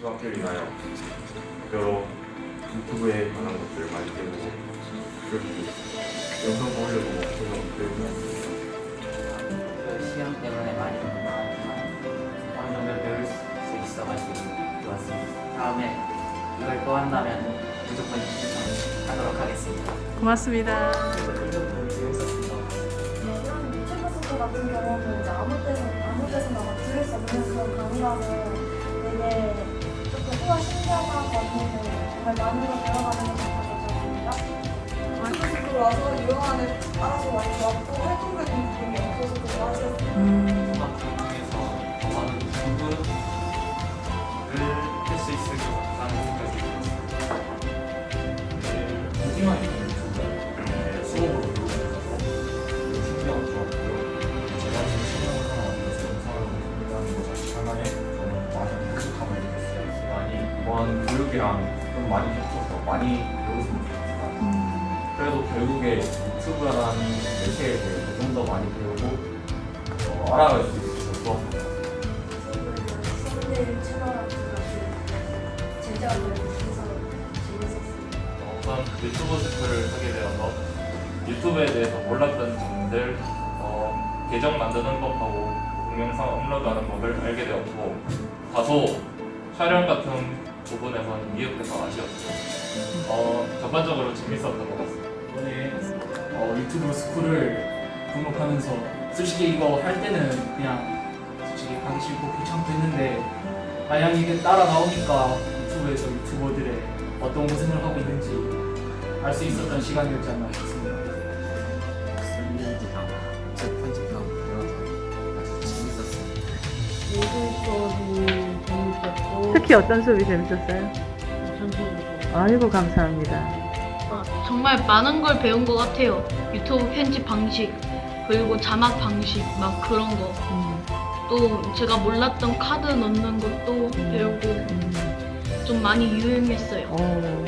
중학교를 위하여 여러 유튜브에 관한 것들을 많이 배우고 그렇게 영상 올려도 계속 배우고 그 시험 때문에 많이 나왔지만 어느 정도 배울 수 있어가지고 좋았습니다. 다음에 이걸 또 한다면 무조건 신청하도록 하겠습니다. 고맙습니다. 네, 같은 경우는 이제 아무 때나 아무 데서나 막 들을 수 없는 그런 강의라서 되게 걸 배워가는 것 같아서 좋습니다. 유튜브 스쿨 와서 유용하는 알아서 많이 좋았고 활동적인 부분이 없어서 좀 아쉬웠어요. 음, 중에서 더 많은 유튜브를 할 수 있을 것 같다는 이번 교육이랑 좀 많이 겹쳐서 많이 배웠으면. 음, 그래도 결국에 유튜브라는 매체에 대해서 좀 더 많이 배우고 어, 알아갈 수 있어서 그래서 재밌었어요. 어, 우선 유튜브 스쿨을 하게 되어서 유튜브에 대해서 몰랐던 점들, 어, 계정 만드는 법하고 동영상 업로드하는 법을 알게 되었고 다소 촬영 같은 부분에서 는 미흡해서 아쉬웠고 어, 전반적으로 재밌었던 것 같습니다. 이번에 어, 유튜브 스쿨을 등록하면서 솔직히 이거 할 때는 그냥 솔직히 가기 싫고 귀찮고 했는데 만약 이게 따라 나오니까 유튜브에서 유튜버들의 어떤 고생을 하고 있는지 알 수 있었던 시간이었지 않나 싶습니다. 특히 어떤 수업이 재밌었어요? 전체적으로 아이고, 감사합니다. 어, 정말 많은 걸 배운 것 같아요. 유튜브 편집 방식, 그리고 자막 방식, 막 그런 거. 음, 또 제가 몰랐던 카드 넣는 것도 배우고 음, 좀 많이 유용했어요. 어,